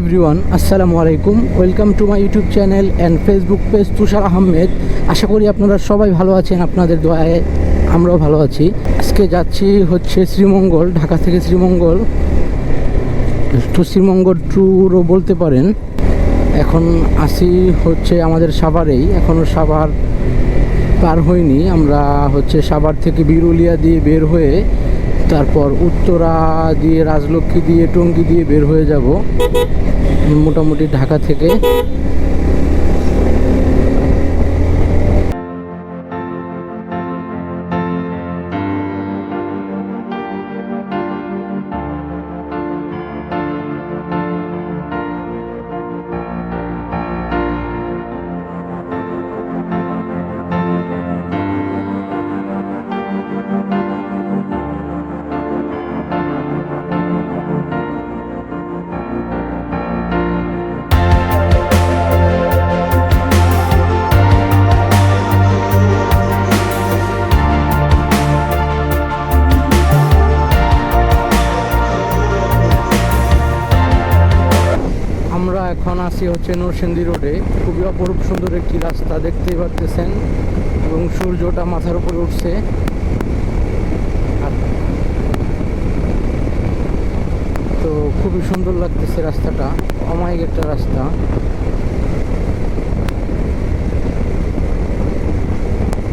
Everyone, আসসালামু আলাইকুম। Welcome to my YouTube channel and Facebook page Tushar Ahmed. আশা করি আপনারা সবাই ভালো আছেন, আপনাদের দোয়ায় আমরাও ভালো আছি। আজকে যাচ্ছি হচ্ছে শ্রীমঙ্গল, ঢাকা থেকে শ্রীমঙ্গল। তো শ্রীমঙ্গল ট্যুরও বলতে পারেন। এখন আসি হচ্ছে আমাদের সাভারেই। এখনও সাভার পার হয়নি আমরা হচ্ছে সাভার থেকে বিরুলিয়া দিয়ে বের হয়ে তারপর উত্তরা দিয়ে রাজলক্ষ্মী দিয়ে টঙ্গী দিয়ে বের হয়ে যাব। মোটামুটি ঢাকা থেকে আছি হচ্ছে নরসিংদী রোডে খুবই অপরূপ সুন্দর একটি রাস্তা দেখতেই পারতেছেন এবং সূর্যটা মাথার উপরে উঠছে। তো খুবই সুন্দর লাগতেছে রাস্তাটা, অমায়িক একটা রাস্তা।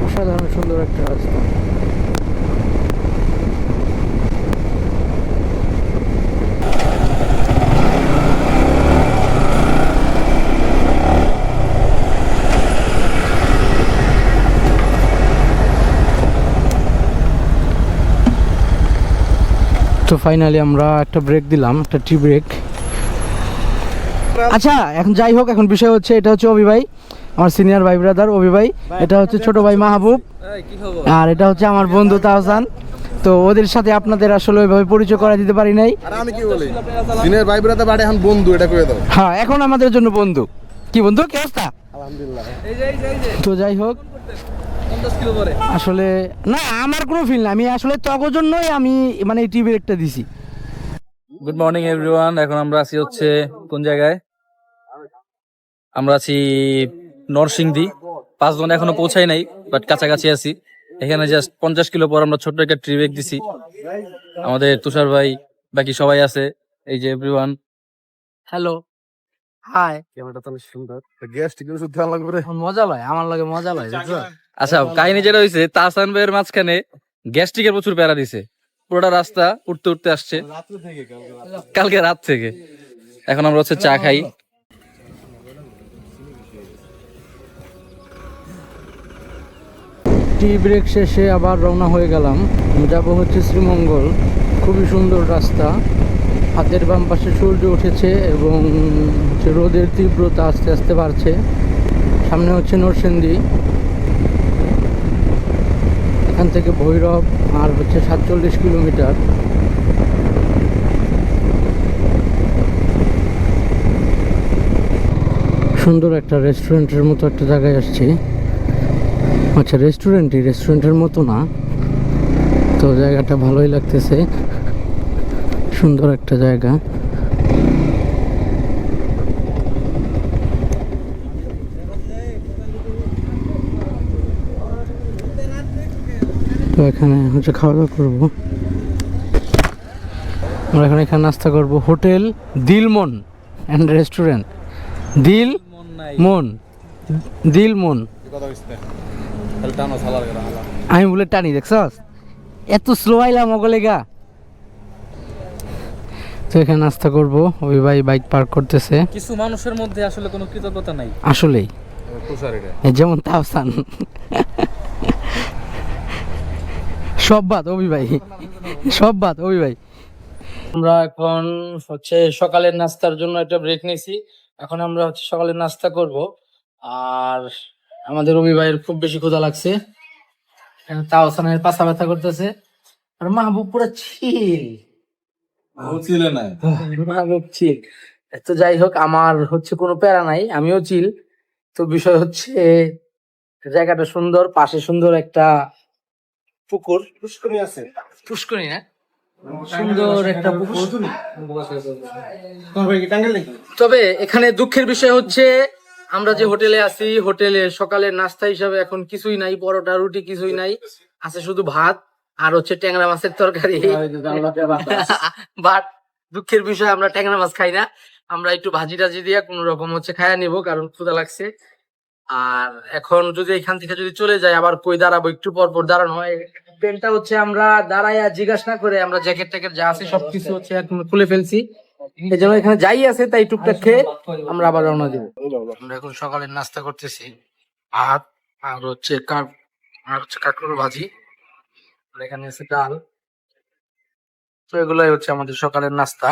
অসাধারণ সুন্দর একটা রাস্তা। তো ফাইনালি আমরা একটা ব্রেক দিলাম একটা টি ব্রেক আচ্ছা এখন যাই হোক এখন বিষয় হচ্ছে এটা হচ্ছে অভি ভাই আমার সিনিয়র ভাই ব্রাদার অভি ভাই। এটা হচ্ছে ছোট ভাই মাহবুব। আর এটা হচ্ছে আমার বন্ধু তাহসান। তো ওদের সাথে আপনাদের আসলে ওইভাবে পরিচয় করা দিতে পারি নাই। আর আমি কি বলি? দিনের ভাই ব্রাদা বাড়ি এখন বন্ধু এটা করে দাও। হ্যাঁ এখন আমাদের জন্য বন্ধু। কি বন্ধু কি অবস্থা? আলহামদুলিল্লাহ। তো যাই হোক আসলে না আমার কোনো ফিল না আমি আসলে তখন জন্যই আমি মানে এই টি ব্রেকটা দিছি। গুড মর্নিং এভরিওয়ান এখন আমরা আছি হচ্ছে কোন জায়গায়? আমরা আছি নরসিংদী। পাঁচজন এখনও পৌঁছাই নাই বাট কাছাকাছি আছি। এখানে জাস্ট পঞ্চাশ কিলো পর আমরা ছোট্ট একটা ট্রিপ দিছি। আমাদের তুষার ভাই বাকি সবাই আছে। এই যে এভরিওয়ান হ্যালো হাই ক্যামেরাটা তাহলে সুন্দর। গ্যাস ঠিক মজা লয় আমার লাগে মজা লয় বুঝছ? আচ্ছা কাহিনী যেটা হয়েছে তাহসান ভাইয়ের মাঝখানে গ্যাস্ট্রিকের প্রচুর প্যারা দিছে। পুরোটা রাস্তা উঠতে উঠতে আসছে। কালকে রাত থেকে। এখন আমরা হচ্ছে চা খাই। টি ব্রেক শেষে আবার রওনা হয়ে গেলাম। যাব হচ্ছে শ্রীমঙ্গল। খুবই সুন্দর রাস্তা। হাতের বাম পাশে সূর্য উঠেছে এবং রোদের তীব্রতা আস্তে আস্তে বাড়ছে। সামনে হচ্ছে নরসিংদী। এখান থেকে ভৈরব, আর হচ্ছে সাতচল্লিশ কিলোমিটার। সুন্দর একটা রেস্টুরেন্টের মতো একটা জায়গায় আসছি। আচ্ছা রেস্টুরেন্টই, রেস্টুরেন্টের মতো না। তো জায়গাটা ভালোই লাগতেছে। সুন্দর একটা জায়গা। তো এখানে হচ্ছে খাওয়া দাওয়া করব। আমরা এখানে এখানে নাস্তা করব। Hotel Dilmon and restaurant. Dil Mon. Dil মন আমি বলে টানি দেখছস? এত স্লো আইলাম ওগলে গা তো এখানে নাস্তা করব। ওই ভাই বাইক পার্ক করতেছে। কিছু মানুষের মধ্যে আসলে কোনো কৃতজ্ঞতা নাই। আসলেই। যেমন তাহসান সব বাদ অভি ভাই। সব বাদ অভি ভাই। আমরা এখন হচ্ছে সকালের নাস্তার জন্য একটা ব্রেক নিয়েছি। এখন আমরা হচ্ছে সকালের নাস্তা করব। আর আমাদের অভি ভাইয়ের খুব বেশি ক্ষুধা লাগছে। এখানে তাহসানের পাছা ব্যথা করতেছে। আর মাহবুব পুরো ছিল ছিলে না মাহবুব চিল তো যাই হোক আমার হচ্ছে কোনো প্যারা নাই আমিও চিল তো বিষয় হচ্ছে জায়গাটা সুন্দর পাশে সুন্দর একটা পুকুর পুষ্করি আছে। পুষ্করি না? সুন্দর একটা পুকুর তবে এখানে দুঃখের বিষয় হচ্ছে আমরা যে হোটেলে আছি হোটেলে সকালের নাস্তা হিসাবে এখন কিছুই নাই পরোটা রুটি কিছুই নাই। আছে শুধু ভাত আর হচ্ছে ট্যাংরা মাছের তরকারি। বাট দুঃখের বিষয় আমরা ট্যাংরা মাছ খাই না। আমরা একটু ভাজি টাজি দিয়ে কোন রকম হচ্ছে খায়া নিব কারণ ক্ষুদা লাগছে। আর এখন যদি এখান থেকে যদি চলে যায়, আবার কই দাঁড়াবো? একটু পর পর দাঁড়ানো হয়। ট্রেনটা হচ্ছে আমরা দাঁড়াইয়া জিজ্ঞাসা না করে আমরা জ্যাকেট ট্যাকেট যা আছে সবকিছু হচ্ছে এখন খুলে ফেলছি। এই জন্য এখানে যাই আছে, তাই টুকটাক খেয়ে আমরা আবার রওনা দিব। আমরা এখন সকালের নাস্তা করতেছি। ভাত আর হচ্ছে কাঠ আর হচ্ছে কাঁকড়োর ভাজি। আর এখানে আছে ডাল। তো এগুলাই হচ্ছে আমাদের সকালের নাস্তা।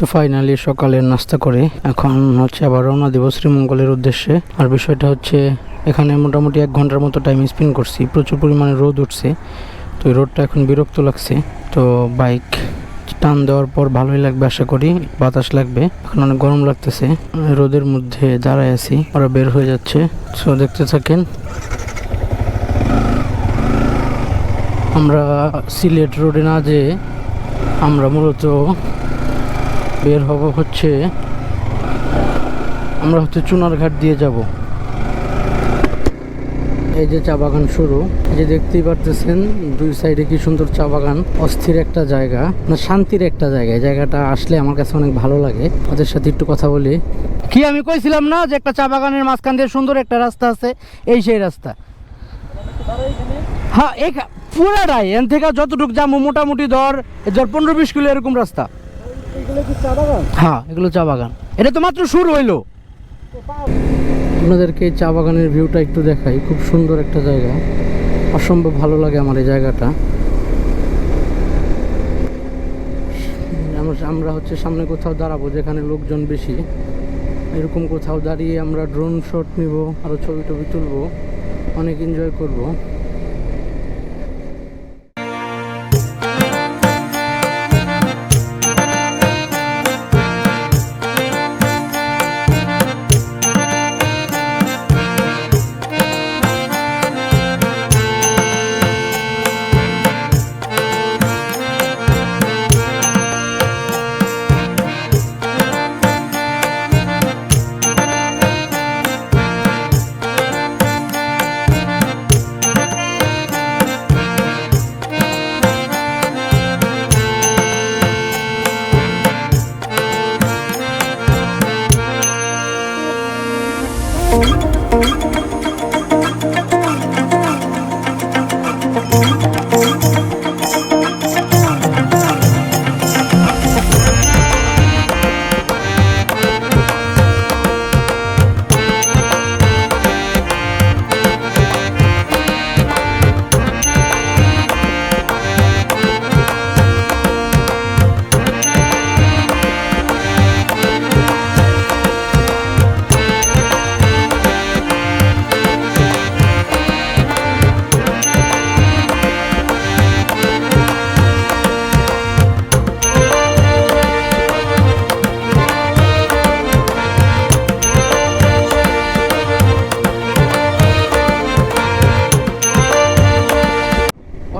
তো ফাইনালি সকালের নাস্তা করে এখন হচ্ছে আবার রওনা দিব শ্রীমঙ্গলের উদ্দেশ্যে। আর বিষয়টা হচ্ছে এখানে মোটামুটি এক ঘণ্টার মতো টাইম স্পেন্ড করছি। প্রচুর পরিমাণে রোদ উঠছে, তো এই রোদটা এখন বিরক্ত লাগছে। তো বাইক টান দেওয়ার পর ভালোই লাগবে আশা করি, বাতাস লাগবে এখন অনেক গরম লাগতেছে। রোদের মধ্যে দাঁড়ায় আছি ওরা বের হয়ে যাচ্ছে। সো দেখতে থাকেন, আমরা সিলেট রোডে না যেয়ে আমরা মূলত বের হব হচ্ছে, আমরা হচ্ছে চুনারঘাট দিয়ে যাব। এই যে চা বাগান শুরু যে দেখতেই পারতেছেন, দুই সাইডে কি সুন্দর চা বাগান, অস্থির একটা জায়গা, না শান্তির একটা জায়গা। জায়গাটা আসলে আমার কাছে অনেক ভালো লাগে। ওদের সাথে একটু কথা বলি। কি আমি কইছিলাম না যে একটা চা বাগানের মাঝখান দিয়ে সুন্দর একটা রাস্তা আছে? এই সেই রাস্তা। হ্যাঁ এই পুরাটাই। এন থেকে যতটুকু যাব, মোটামুটি ধর ধর পনেরো বিশ কিলো এরকম রাস্তা। হ্যাঁ এগুলো চা বাগান। এটা তো মাত্র শুরু হইল। আপনাদেরকে চা বাগানের ভিউটা একটু দেখাই। খুব সুন্দর একটা জায়গা। অসম্ভব ভালো লাগে আমার এই জায়গাটা। আমরা হচ্ছে সামনে কোথাও দাঁড়াবো, যেখানে লোকজন বেশি। এরকম কোথাও দাঁড়িয়ে আমরা ড্রোন শট নিব আরও ছবি টবি তুলবো, অনেক এনজয় করব।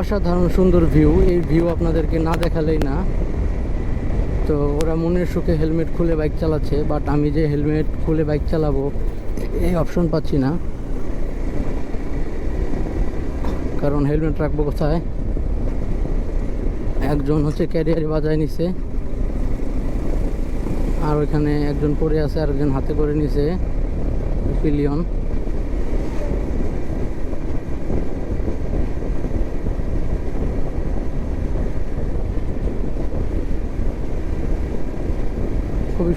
অসাধারণ সুন্দর ভিউ। এই ভিউ আপনাদেরকে না দেখালেই না। তো ওরা মনের সুখে হেলমেট খুলে বাইক চালাচ্ছে বাট আমি যে হেলমেট খুলে বাইক চালাবো, এই অপশন পাচ্ছি না। কারণ হেলমেট রাখব কোথায়? একজন হচ্ছে ক্যারিয়ারে বাজায় নিছে, আর ওইখানে একজন পরে আছে আর একজন হাতে করে নিছে পিলিয়ন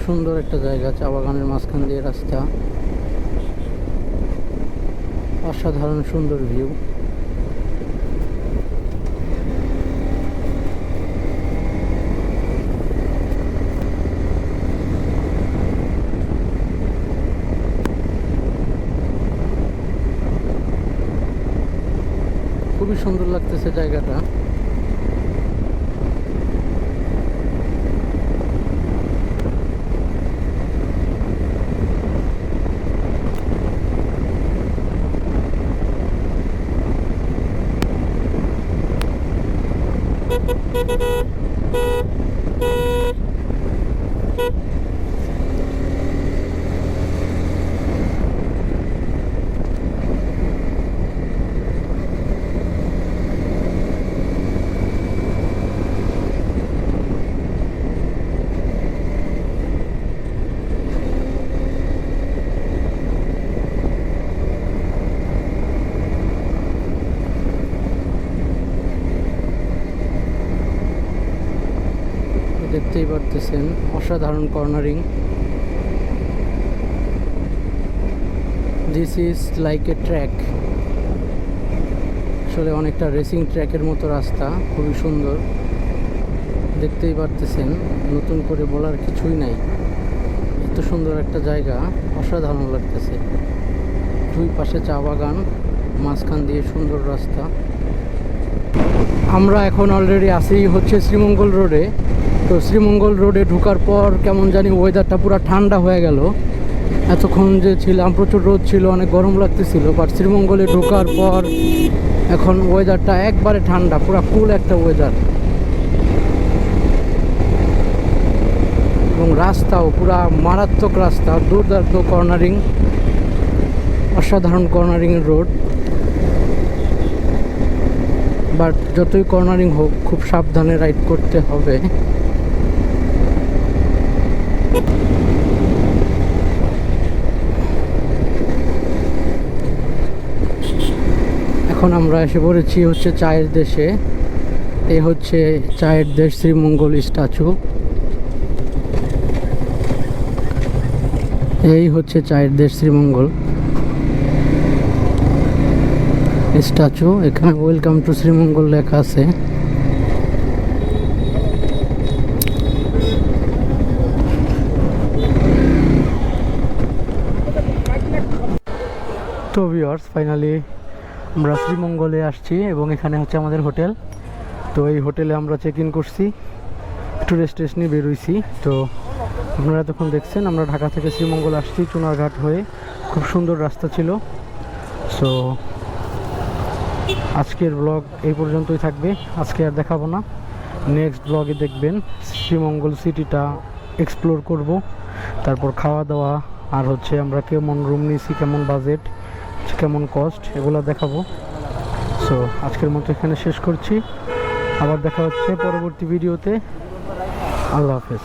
সুন্দর একটা জায়গা, চা বাগানের মাঝখান দিয়ে রাস্তা। অসাধারণ সুন্দর ভিউ খুবই সুন্দর লাগতেছে জায়গাটা। えっ? দেখতেই পারতেছেন, অসাধারণ cornering. This is like a track আসলে অনেকটা রেসিং ট্র্যাকের মতো রাস্তা, খুবই সুন্দর। দেখতেই পারতেছেন, নতুন করে বলার কিছুই নাই। এত সুন্দর একটা জায়গা, অসাধারণ লাগতেছে। দুই পাশে চা বাগান, মাঝখান দিয়ে সুন্দর রাস্তা। আমরা এখন অলরেডি আসি হচ্ছে শ্রীমঙ্গল রোডে তো শ্রীমঙ্গল রোডে ঢোকার পর কেমন জানি ওয়েদারটা পুরো ঠান্ডা হয়ে গেল। এতক্ষণ যে ছিলাম, প্রচুর রোদ ছিল, অনেক গরম লাগতেছিল বাট শ্রীমঙ্গলে ঢোকার পর এখন ওয়েদারটা একবারে ঠান্ডা, পুরো কুল একটা ওয়েদার এবং রাস্তাও পুরা মারাত্মক রাস্তা, দুর্দান্ত কর্নারিং অসাধারণ কর্নারিংয়ের রোড বাট যতই কর্নারিং হোক, খুব সাবধানে রাইড করতে হবে। এখন আমরা এসে পড়েছি হচ্ছে চায়ের দেশে। এই হচ্ছে চায়ের দেশ শ্রীমঙ্গল স্ট্যাচু। এই হচ্ছে চায়ের দেশ শ্রীমঙ্গল। স্ট্যাচু, এখানে ওয়েলকাম টু শ্রীমঙ্গল লেখা আছে। তো ভিউয়ার্স ফাইনালি আমরা শ্রীমঙ্গলে আসছি এবং এখানে হচ্ছে আমাদের হোটেল। তো এই হোটেলে আমরা চেক ইন করছি, একটু রেস্ট টেস্ট নিয়ে বেরোইছি। তো আপনারা এতক্ষণ দেখছেন, আমরা ঢাকা থেকে শ্রীমঙ্গল আসছি, চুনারঘাট হয়ে। খুব সুন্দর রাস্তা ছিল। সো আজকের ব্লগ এই পর্যন্তই থাকবে। আজকে আর দেখাবো না। নেক্সট ব্লগে দেখবেন শ্রীমঙ্গল সিটিটা এক্সপ্লোর করব। তারপর খাওয়া দাওয়া আর হচ্ছে আমরা কেমন রুম নিয়েছি, কেমন বাজেট কেমন কস্ট এগুলো দেখাবো। সো আজকের মতো এখানে শেষ করছি। আবার দেখা হচ্ছে পরবর্তী ভিডিওতে আল্লাহ হাফেজ।